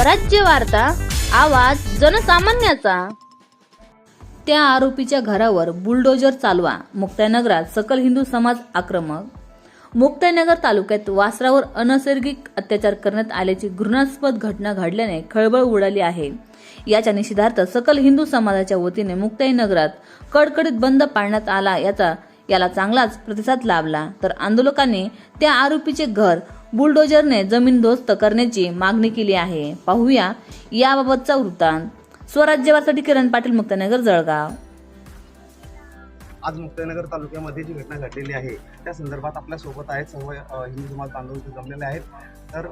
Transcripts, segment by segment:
स्वराज्य वार्ता आवाज जनसामान्याचा. त्या आरोपीच्या घरावर बुलडोजर चालवा मुक्ताईनगरात सकल हिंदू समाज आक्रमक. मुक्ताईनगर तालुक्यात वासरावर अनैसर्गिक अत्याचार करण्यात आल्याची घृणास्पद घटना घडल्याने खळबळ उडाली आहे. याच्या निषेधार्थ सकल हिंदू समाजाच्या वतीने मुक्ताईनगरात कडकडीत बंद पाळण्यात आला याचा याला चांगलाच प्रतिसाद लाभला. तर आंदोलकांनी त्या आरोपीचे घर बुलडोजरने जमीनदोस्त करण्याची मागणी केली आहे. पाहूया याबाबतचा वृत्तांत. स्वराज्यवासाठी किरण पाटील मुक्तानगर जळगाव. आज मुक्ताईनगर तालुक्यामध्ये जी घटना घडलेली आहे त्या संदर्भात आपल्यासोबत आहेत सर्व हिंदू समाज बांधव इथे जमलेले आहेत. तर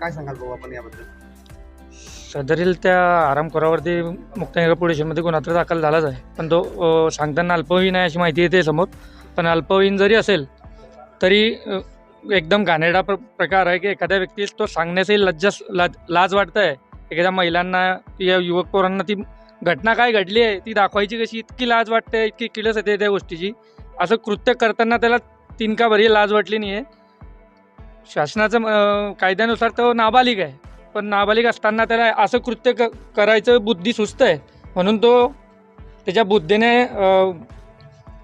काय सांगाल भाऊ आपण याबद्दल? सदरील त्या आरामखोरावरती मुक्ताईनगर पोलीस स्टेशनमध्ये गुन्हा तर दाखल झालाच आहे. पण तो सांगताना अल्पवयीन आहे अशी माहिती येते समोर. पण अल्पवयीन जरी असेल तरी एकदम घाणेरडा प्र प्रकार आहे की एखाद्या व्यक्तीस तो सांगण्याचाही लज्जा लाज लाज वाटतं आहे एखाद्या महिलांना या युवक पोरांना ती घटना काय घडली आहे ती दाखवायची कशी? इतकी लाज वाटते इतकी किळस येते त्या गोष्टीची. असं कृत्य करताना त्याला तिनकाभरी लाज वाटली नाही आहे शासनाचं कायद्यानुसार तो नाबालिक आहे. पण नाबालिक असताना त्याला असं कृत्य क करायचं बुद्धी सुस्त आहे. म्हणून तो त्याच्या बुद्धीने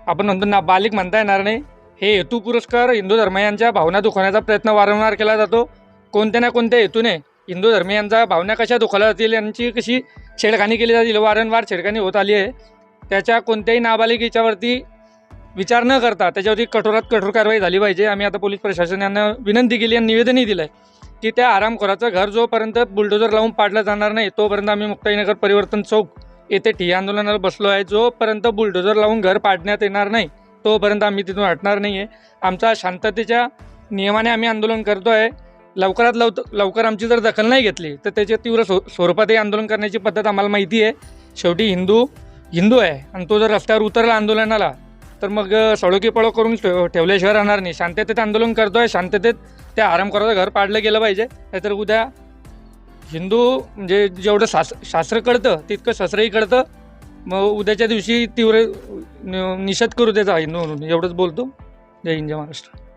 आपण म्हणतो ना बालिक म्हणता येणार नाही. हे हेतू पुरस्कार हिंदू धर्मियांच्या भावना दुखवण्याचा प्रयत्न वारंवार केला जातो. कोणत्या ना कोणत्या हेतूने हिंदू धर्मियांच्या भावना कशा दुखावल्या जातील यांची कशी छेडखानी केली जातील? वारंवार छेडखानी होत आली आहे. त्याच्या कोणत्याही नाबालिक याच्यावरती विचार न करता त्याच्यावरती कठोरात कठोर कारवाई झाली पाहिजे. आम्ही आता पोलीस प्रशासन यांना विनंती केली आणि निवेदनही दिलं आहे की त्या आरामखोराचं घर जोपर्यंत बुलडोजर लावून पाडलं जाणार नाही तोपर्यंत आम्ही मुक्ताईनगर परिवर्तन चौक येथे ठिय्या आंदोलनाला बसलो आहे. जोपर्यंत बुलडोजर लावून घर पाडण्यात येणार नाही तोपर्यंत आम्ही तिथून हटणार नाही आहे आमचा शांततेच्या नियमाने आम्ही आंदोलन करतो आहे लवकरात लव लवकर आमची जर दखल नाही घेतली तर त्याच्या तीव्र स्व स्वरूपातही आंदोलन करण्याची पद्धत आम्हाला माहिती आहे. शेवटी हिंदू हिंदू आहे आणि तो जर रस्त्यावर उतरला आंदोलनाला तर मग सळोकी पळो करून ठेवल्याशिवाय राहणार नाही. शांततेत आंदोलन करतो आहे शांततेत त्या करायचं घर पाडलं गेलं पाहिजे. नाहीतर उद्या हिंदू म्हणजे जेवढं शास शास्त्र कळतं तितकं शस्त्रही कळतं. मग उद्याच्या दिवशी तीव्र नि- निषेध करू त्याचा हिंदू म्हणून. एवढंच बोलतो. जय हिंद जय महाराष्ट्र.